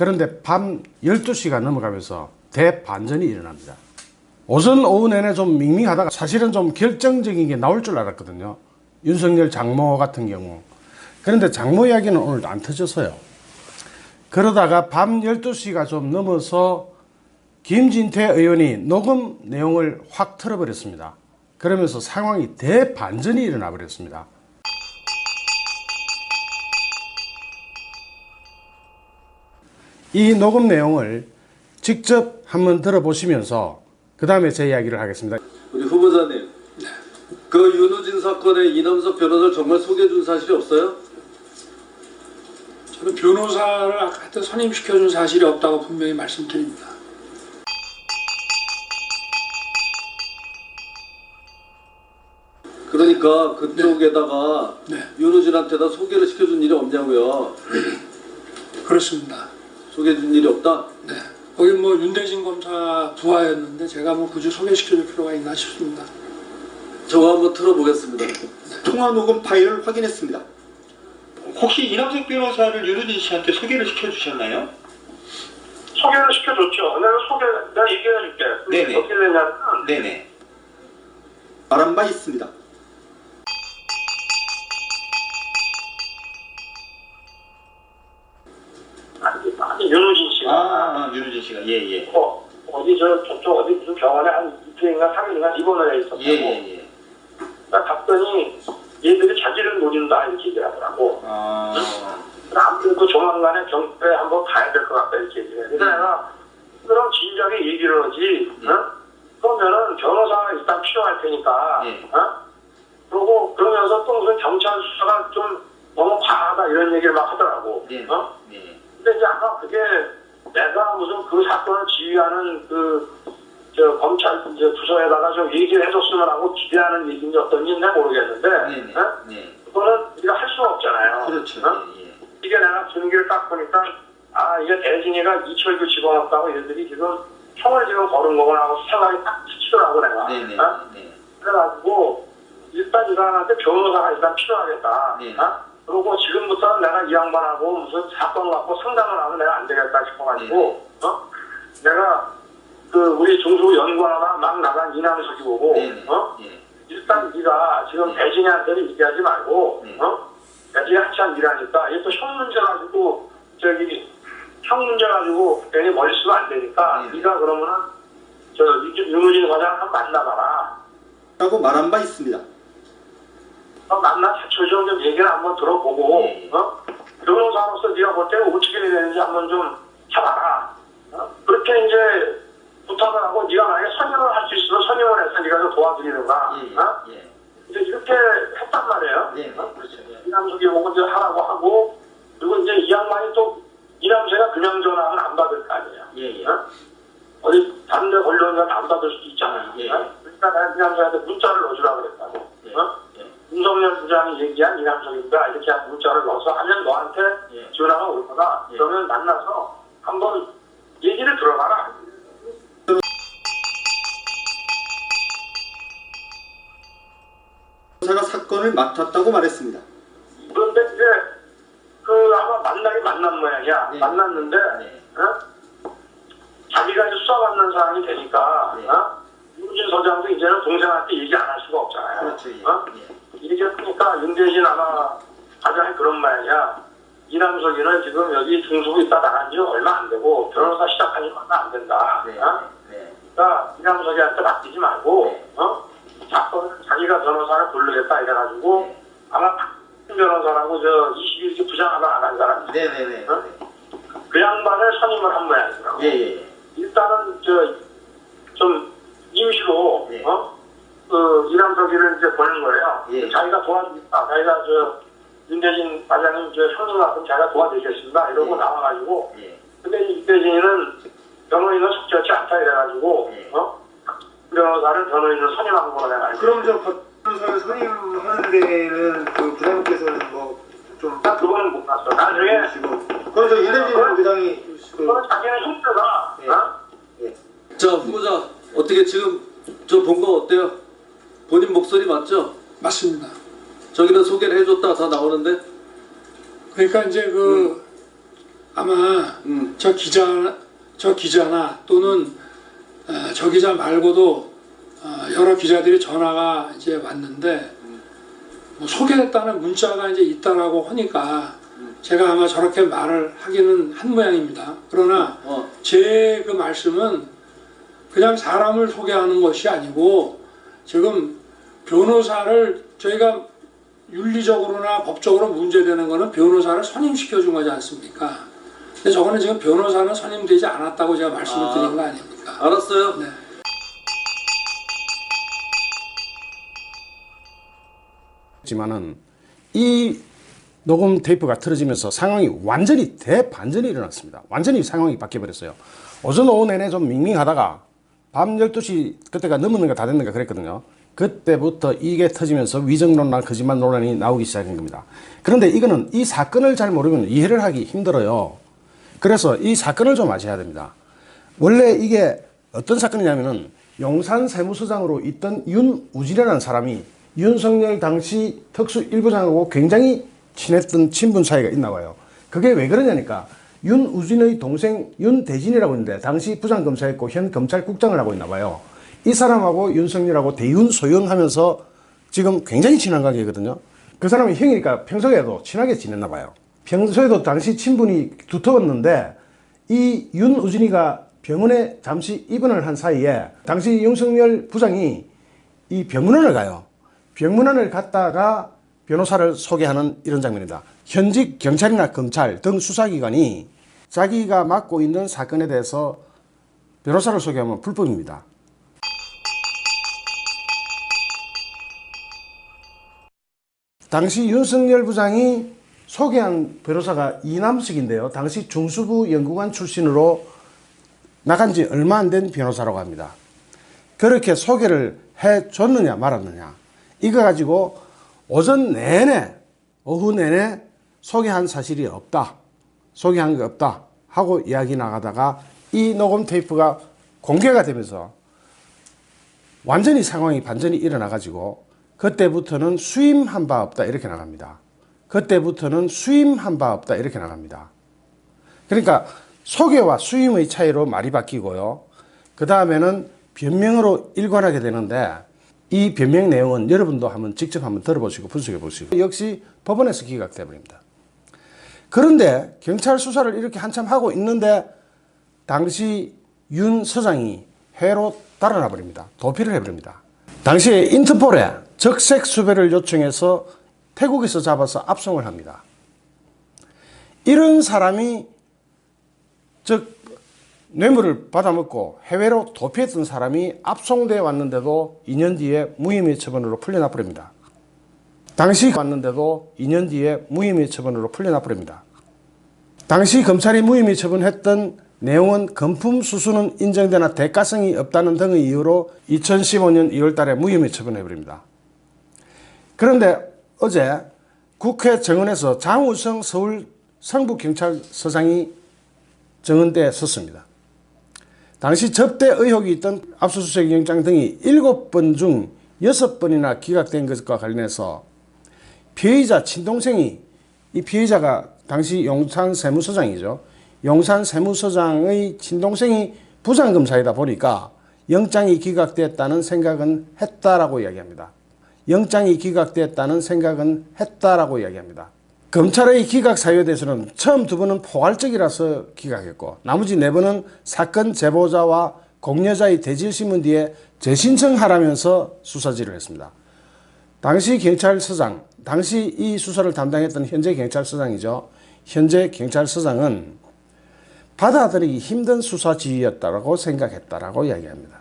그런데 밤 12시가 넘어가면서 대반전이 일어납니다. 오전 오후 내내 좀 밍밍하다가 사실은 좀 결정적인 게 나올 줄 알았거든요. 윤석열 장모 같은 경우. 그런데 장모 이야기는 오늘도 안 터졌어요. 그러다가 밤 12시가 좀 넘어서 김진태 의원이 녹음 내용을 확 틀어버렸습니다. 그러면서 상황이 대반전이 일어나 버렸습니다. 이 녹음 내용을 직접 한번 들어보시면서 그 다음에 제 이야기를 하겠습니다. 우리 후보자님, 그 윤우진 사건에 이남석 변호사를 정말 소개해준 사실이 없어요? 저는 변호사를 하여튼 선임시켜준 사실이 없다고 분명히 말씀드립니다. 그러니까 그쪽에다가 네. 윤우진한테다 소개를 시켜준 일이 없냐고요. 그렇습니다. 소개해준 일이 없다? 네. 거기 뭐 윤대진 검사 부하였는데 제가 뭐 굳이 소개시켜줄 필요가 있나 싶습니다. 저거 한번 틀어보겠습니다. 통화 녹음 파일을 확인했습니다. 혹시 이남석 변호사를 윤우진 씨한테 소개를 시켜주셨나요? 소개를 시켜줬죠. 내가 소개, 내가 얘기해줄게. 네네. 어떻게 되냐면, 네네. 말한 바 있습니다. 아, 아 윤우진 씨가 예 예. 어, 어디 저, 저쪽 어디 무슨 병원에 한 이틀인가 3일인가 입원을 해 있었다고. 예 예예. 나 갔더니 얘들이 자기를 노린다 이렇게 얘기하더라고. 아 그래서 아무래도 조만간에 경찰에 한번 가야 될 것 같다 이렇게 얘기해. 그래서 네. 내가 그럼 진작에 얘기를 하지. 네. 어? 그러면은 변호사가 일단 필요할 테니까. 네. 어? 그러고 그러면서 또 무슨 경찰 수사가 좀 너무 과하다 이런 얘기를 막 하더라고. 네. 어? 네. 근데 이제 아까 그게 내가 무슨 그 사건을 지휘하는 그, 저, 검찰 이제 부서에다가 좀 얘기를 해줬으면 하고 기대하는 얘기인지 어떤지 내 모르겠는데, 네네. 어? 네. 그거는 우리가 할 수가 없잖아요. 그렇죠. 어? 예, 예. 이게 내가 분위기를 딱 보니까, 아, 이게 대진이가 이철규 집어넣었다고 얘들이 지금 형을 지금 거는 거구나 하고 생각이 딱 치더라고, 내가. 네네. 어? 네. 그래가지고, 일단 이 사람한테 변호사가 일단 필요하겠다. 네. 어? 그리고 지금부터는 내가 이 양반하고 무슨 사건 갖고 상담을 하면 내가 안 되겠다 싶어가지고, 어? 내가 그 우리 중수 연구하나 막 나간 이남석이 보고, 네네. 어? 예. 일단 네가 지금 배진이한테는 얘기하지 말고, 네. 어? 배진이 한참 일하니까 이게 또 형 문제 가지고 저기 형 문제 가지고 괜히 쓰면 안 되니까 네. 네가 그러면은 저 윤우진 과장 한번 만나봐라. 라고 말한 바 있습니다. 어, 만나 자초지종 좀 얘기를 한번 들어보고, 네. 어? 변호사로서 네가 볼때 어떻게 해야 되는지 한번 좀 해봐라. 어? 그렇게 이제 부탁을 하고 네가 만약에 선임을 할 수 있으면 선임을 해서 네가 좀 도와드리는가. 예. 어? 예. 이제 이렇게 했단 말이에요. 네. 어? 그렇죠. 예. 이남석이 보고 이제 하라고 하고, 그리고 이제 이 양반이 또 이남석이가 그냥 전화하면 안 받을 거 아니에요. 예. 예. 어? 어디 다른 데 걸려오면 안 받을 수도 있잖아요. 예. 어? 그러니까 내가 이남석한테 문자를 넣어주라고 그랬다고. 예. 어? 예. 윤석열 부장이 얘기한 이남석입니다. 이렇게 한 문자를 넣어서 하면 너한테 예. 전화가 올 거다. 예. 그러면 만나서 한번 얘기를 들어봐라. 변호사가 사건을 맡았다고 말했습니다. 그런데 이제 그 아마 만나긴 만난 모양이야. 네. 만났는데 네. 어? 자기가 이제 수사받는 사람이 되니까 네. 어? 윤진 서장도 이제는 동생한테 얘기 안 할 수가 없잖아요. 그렇죠. 예. 어? 예. 얘기했으니까 윤대진 아마 가장 그런 모양이야. 이남석이는 지금 여기 중수부 있다 나간 지 얼마 안 되고 변호사 시작한 지 얼마 안 된다. 네. 어? 네. 그러니까 이남석이한테 맡기지 말고 네. 어? 자기가 변호사를 부르겠다 이래가지고 네. 아마 변호사라고 저 21기 부장하다 나간 사람이 네. 네. 네. 어? 그 양반을 선임을 한 모양이더라고. 예. 예. 일단은 저 좀 임시로 네. 어? 그 이남석이를 이제 보낸 거 예. 자기가 도와주겠다. 자기가 저 윤대진 과장님 저 형님 같은 자기가 도와드리겠습니다. 이러고 예. 나와가지고 예. 근데 이 윤대진이는 변호인은 적절치 않다 이래가지고 예. 어? 변호사를 변호인을 선임한 거로 내가 알고 그럼 저 법조사를 선임하는 데는 그 부장님께서는 뭐좀 딱 그거는 못 봤어. 나중에 저 윤대진 부장이 그 그거는 자기는 형태가 예. 어? 자, 후보자, 어떻게 지금 저 본 거 어때요? 본인 목소리 맞죠? 맞습니다. 저기다 소개를 해줬다 다 나오는데? 그러니까 이제 그 아마 음. 저 기자 저 기자나 또는 어, 저 기자 말고도 어, 여러 기자들이 전화가 이제 왔는데 뭐 소개했다는 문자가 이제 있다라고 하니까 제가 아마 저렇게 말을 하기는 한 모양입니다. 그러나 어. 제그 말씀은 그냥 사람을 소개하는 것이 아니고 지금 변호사를 저희가 윤리적으로나 법적으로 문제되는 거는 변호사를 선임시켜 준 거지 않습니까? 근데 저거는 지금 변호사는 선임되지 않았다고 제가 말씀을 아. 드린 거 아닙니까? 알았어요. 네. 지만은 이 녹음 테이프가 틀어지면서 상황이 완전히 대반전이 일어났습니다. 완전히 상황이 바뀌어버렸어요. 오전 오후 내내 좀 밍밍하다가 밤 12시 그때가 넘었는가 다 됐는가 그랬거든요. 그때부터 이게 터지면서 위정론란 거짓말 논란이 나오기 시작한 겁니다. 그런데 이거는 이 사건을 잘 모르면 이해를 하기 힘들어요. 그래서 이 사건을 좀 아셔야 됩니다. 원래 이게 어떤 사건이냐면은 용산 세무서장으로 있던 윤우진이라는 사람이 윤석열 당시 특수 일부장하고 굉장히 친했던 친분 사이가 있나 봐요. 그게 왜 그러냐니까 윤우진의 동생 윤대진이라고 있는데 당시 부장검사였고 현 검찰국장을 하고 있나 봐요. 이 사람하고 윤석열하고 대윤 소연하면서 지금 굉장히 친한 관계거든요. 그 사람이 형이니까 평소에도 친하게 지냈나 봐요. 평소에도 당시 친분이 두터웠는데 이 윤우진이가 병원에 잠시 입원을 한 사이에 당시 윤석열 부장이 이 병문안을 가요. 병문안을 갔다가 변호사를 소개하는 이런 장면이다. 현직 경찰이나 검찰 등 수사기관이 자기가 맡고 있는 사건에 대해서 변호사를 소개하면 불법입니다. 당시 윤석열 부장이 소개한 변호사가 이남석인데요. 당시 중수부 연구관 출신으로 나간 지 얼마 안 된 변호사라고 합니다. 그렇게 소개를 해 줬느냐 말았느냐. 이거 가지고 오전 내내, 오후 내내 소개한 사실이 없다. 소개한 게 없다. 하고 이야기 나가다가 이 녹음 테이프가 공개가 되면서 완전히 상황이 반전이 일어나 가지고 그때부터는 수임한 바 없다. 이렇게 나갑니다. 그때부터는 수임한 바 없다. 이렇게 나갑니다. 그러니까 소개와 수임의 차이로 말이 바뀌고요. 그 다음에는 변명으로 일관하게 되는데 이 변명 내용은 여러분도 한번 직접 한번 들어보시고 분석해 보시고 역시 법원에서 기각돼 버립니다. 그런데 경찰 수사를 이렇게 한참 하고 있는데 당시 윤 서장이 해로 달아나 버립니다. 도피를 해버립니다. 당시에 인터폴에 적색 수배를 요청해서 태국에서 잡아서 압송을 합니다. 이런 사람이 즉 뇌물을 받아먹고 해외로 도피했던 사람이 압송돼 왔는데도 2년 뒤에 무혐의 처분으로 풀려나 버립니다. 당시 왔는데도 2년 뒤에 무혐의 처분으로 풀려나 버립니다. 당시 검찰이 무혐의 처분했던 내용은 금품 수수는 인정되나 대가성이 없다는 등의 이유로 2015년 2월 달에 무혐의 처분해 버립니다. 그런데 어제 국회 정원에서 장우성 서울 성북경찰서장이 정원대에 섰습니다. 당시 접대 의혹이 있던 압수수색 영장 등이 7번 중 6번이나 기각된 것과 관련해서 피의자 친동생이 이 피의자가 당시 용산 세무서장이죠. 용산 세무서장의 친동생이 부장검사이다 보니까 영장이 기각됐다는 생각은 했다라고 이야기합니다. 영장이 기각됐다는 생각은 했다라고 이야기합니다. 검찰의 기각 사유에 대해서는 처음 두 번은 포괄적이라서 기각했고 나머지 네 번은 사건 제보자와 공여자의 대질신문 뒤에 재신청하라면서 수사지를 했습니다. 당시 경찰서장, 당시 이 수사를 담당했던 현재 경찰서장이죠. 현재 경찰서장은 받아들이기 힘든 수사 지휘였다고 생각했다라고 이야기합니다.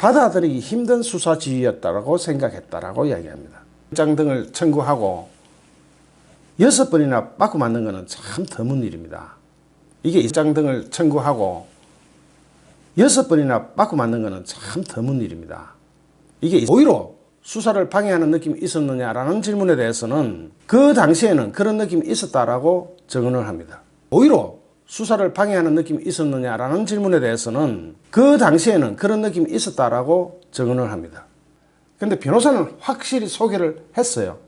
받아들이기 힘든 수사 지휘였다고 생각했다라고 이야기합니다. 영장 등을 청구하고 여섯 번이나 받고 맞는 것은 참 드문 일입니다. 이게 입장 등을 청구하고 여섯 번이나 받고 맞는 것은 참 드문 일입니다. 이게 오히려 수사를 방해하는 느낌이 있었느냐라는 질문에 대해서는 그 당시에는 그런 느낌이 있었다라고 증언을 합니다. 오히려 수사를 방해하는 느낌이 있었느냐라는 질문에 대해서는 그 당시에는 그런 느낌이 있었다라고 증언을 합니다. 근데 변호사는 확실히 소개를 했어요.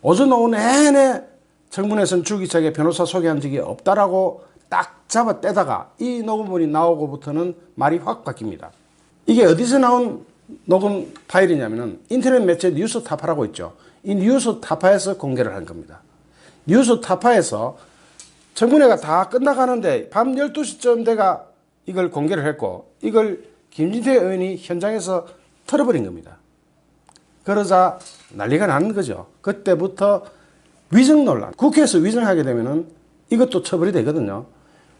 오전 오후 내내 청문회에서는 주기차게 변호사 소개한 적이 없다라고 딱 잡아 떼다가 이 녹음본이 나오고부터는 말이 확 바뀝니다. 이게 어디서 나온 녹음 파일이냐면은 인터넷 매체 뉴스 타파라고 있죠. 이 뉴스 타파에서 공개를 한 겁니다. 뉴스 타파에서 청문회가 다 끝나가는데 밤 12시쯤 돼가 이걸 공개를 했고 이걸 김진태 의원이 현장에서 털어버린 겁니다. 그러자 난리가 나는 거죠. 그때부터 위증 논란. 국회에서 위증하게 되면은 이것도 처벌이 되거든요.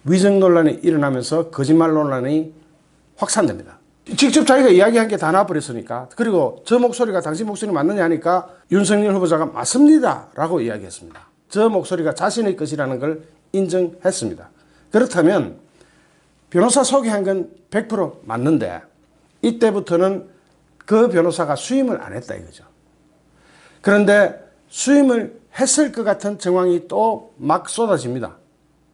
위증 논란이 일어나면서 거짓말 논란이 확산됩니다. 직접 자기가 이야기한 게 다 나와버렸으니까 그리고 저 목소리가 당신 목소리 맞느냐 하니까 윤석열 후보자가 맞습니다 라고 이야기했습니다. 저 목소리가 자신의 것이라는 걸 인정했습니다. 그렇다면 변호사 소개한 건 100% 맞는데 이때부터는 그 변호사가 수임을 안 했다 이거죠. 그런데 수임을 했을 것 같은 정황이 또 막 쏟아집니다.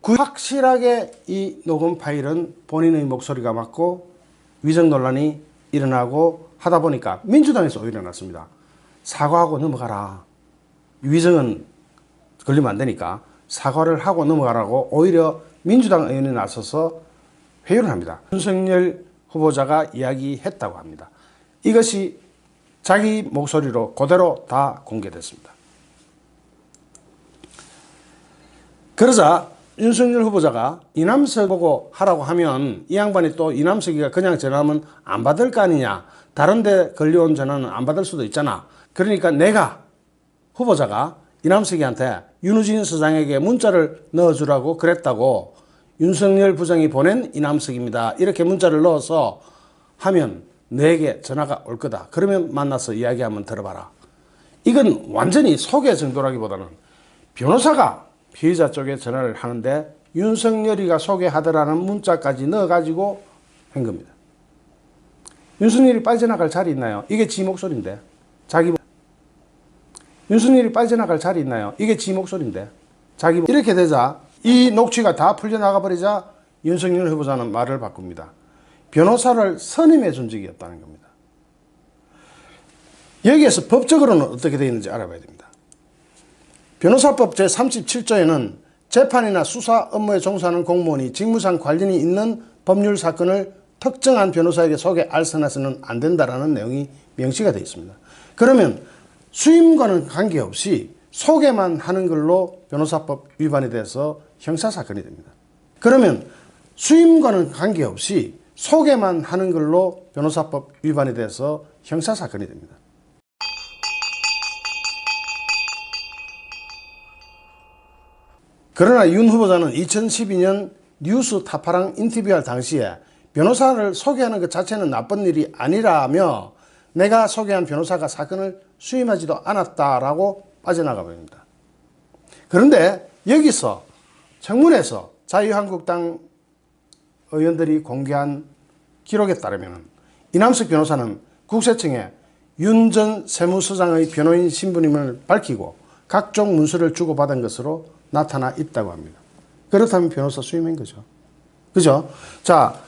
구- 확실하게 이 녹음 파일은 본인의 목소리가 맞고 위정 논란이 일어나고 하다 보니까 민주당에서 오히려 났습니다. 사과하고 넘어가라. 위정은 걸리면 안 되니까 사과를 하고 넘어가라고 오히려 민주당 의원이 나서서 회유를 합니다. 윤석열 후보자가 이야기했다고 합니다. 이것이 자기 목소리로 그대로 다 공개됐습니다. 그러자 윤석열 후보자가 이남석 보고 하라고 하면 이 양반이 또 이남석이가 그냥 전화하면 안 받을 거 아니냐. 다른데 걸려온 전화는 안 받을 수도 있잖아. 그러니까 내가 후보자가 이남석이한테 윤우진 서장에게 문자를 넣어주라고 그랬다고 윤석열 부장이 보낸 이남석입니다. 이렇게 문자를 넣어서 하면 내게 전화가 올 거다. 그러면 만나서 이야기 한번 들어봐라. 이건 완전히 소개 정도라기보다는 변호사가 피의자 쪽에 전화를 하는데 윤석열이가 소개하더라는 문자까지 넣어가지고 한 겁니다. 윤석열이 빠져나갈 자리 있나요? 이게 지 목소리인데. 자기 목- 윤석열이 빠져나갈 자리 있나요? 이게 지 목소리인데. 자기 목- 이렇게 되자 이 녹취가 다 풀려나가 버리자 윤석열 후보자는 말을 바꿉니다. 변호사를 선임해 준 적이 없다는 겁니다. 여기에서 법적으로는 어떻게 되어 있는지 알아봐야 됩니다. 변호사법 제37조에는 재판이나 수사 업무에 종사하는 공무원이 직무상 관련이 있는 법률 사건을 특정한 변호사에게 소개 알선해서는 안 된다라는 내용이 명시가 되어 있습니다. 그러면 수임과는 관계없이 소개만 하는 걸로 변호사법 위반이 돼서 형사사건이 됩니다. 그러면 수임과는 관계없이 소개만 하는 걸로 변호사법 위반이 돼서 형사사건이 됩니다. 그러나 윤 후보자는 2012년 뉴스 타파랑 인터뷰할 당시에 변호사를 소개하는 것 자체는 나쁜 일이 아니라며 내가 소개한 변호사가 사건을 수임하지도 않았다라고 빠져나가 버립니다. 그런데 여기서 청문회에서 자유한국당 의원들이 공개한 기록에 따르면 이남석 변호사는 국세청에 윤 전 세무서장의 변호인 신분임을 밝히고 각종 문서를 주고받은 것으로 나타나 있다고 합니다. 그렇다면 변호사 수임인 거죠. 그죠? 자,